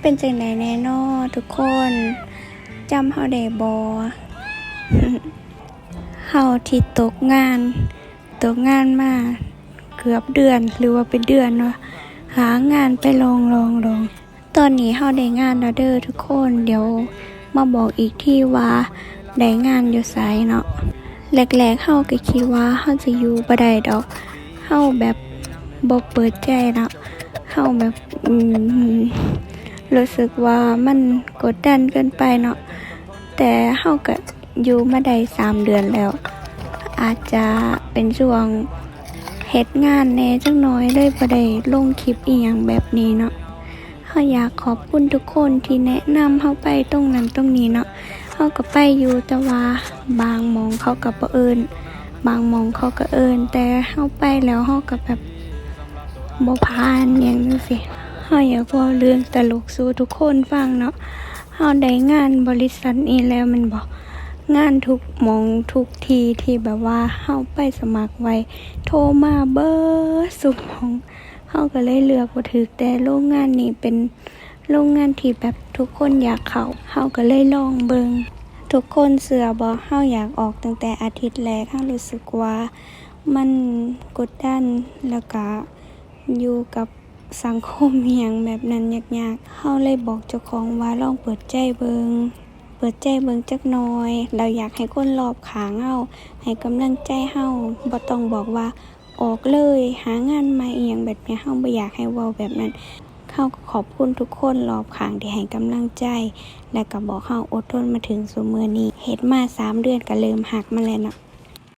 เป็นจังไดแน่นอทุกคนจำเฮาได้บ่เฮาที่ตกงาน ตกงานมาเกือบเดือนหรือว่าเป็นเดือนเนาะหางานไปลองลองลองตอนนี้เฮาได้งานแล้วเด้อทุกคนเดี๋ยวมาบอกอีกที่ว่าได้งานอยู่ไสเนาะแรกๆเฮาก็คิดว่าเฮาจะอยู่บ่ได้ดอกเฮาแบบบ่เปิดใจเนาะเฮาแบบอืม รู้สึกว่ามันกดดันเกินไปเนาะแต่เฮาก็อยู่มาได้สามเดือนแล้ว อาจจะเป็นช่วงเฮ็ดงานแน่จังน้อยเลยบ่ได้ลงคลิปอีหยังแบบนี้เนาะเฮาอยากขอบคุณทุกคนที่แนะนำเฮาไปตรงนั้นตรงนี้เนาะเฮาก็ไปอยู่แต่ว่าบางมองเขาก็บ่เอิ้นบางมองเขาก็เอิ้นแต่เฮาไปแล้วเฮาก็แบบบ่ผ่านหยังจังซี่ เฮาอยากเว้าเรื่องตลกสู่ทุกคนฟังเนาะเฮาได้งานบริษัทนี้แล้วมันบ่งานทุกหมองทุกทีที่แบบว่าเฮาไปสมัครไว้ โทรมาเบอร์สุดของเฮาก็เลยเลือกบ่ถูกแต่โรงงานนี้เป็นโรงงานที่แบบทุกคนอยากเข้าเฮาก็เลยลองเบิงทุกคนเสือบ่เฮาอยากออกตั้งแต่อาทิตย์แรกเฮารู้สึกว่ามันกดดันแล้วก็อยู่กับ สังคมอหย่างแบบนั้นยากๆเฮาเลยบอกเจ้าของว่าลองเปิดใจเบิงเปิดใจเบิงจักหน่อย เราอยากให้คนรอบข้างเฮาให้กำลังใจเฮาบ่ต้องบอกว่าออกเลย หางานใหม่อีหยังแบบนี้เฮาบ่อยากให้เว้าแบบนั้นเฮาก็ขอบคุณทุกคนรอบข้างที่ให้กำลังใจ และก็บอกเฮาอดทนมาถึงซุมื้อนี้เฮ็ดมาสามเดือนก็เริ่มหักมาแล้วเนาะ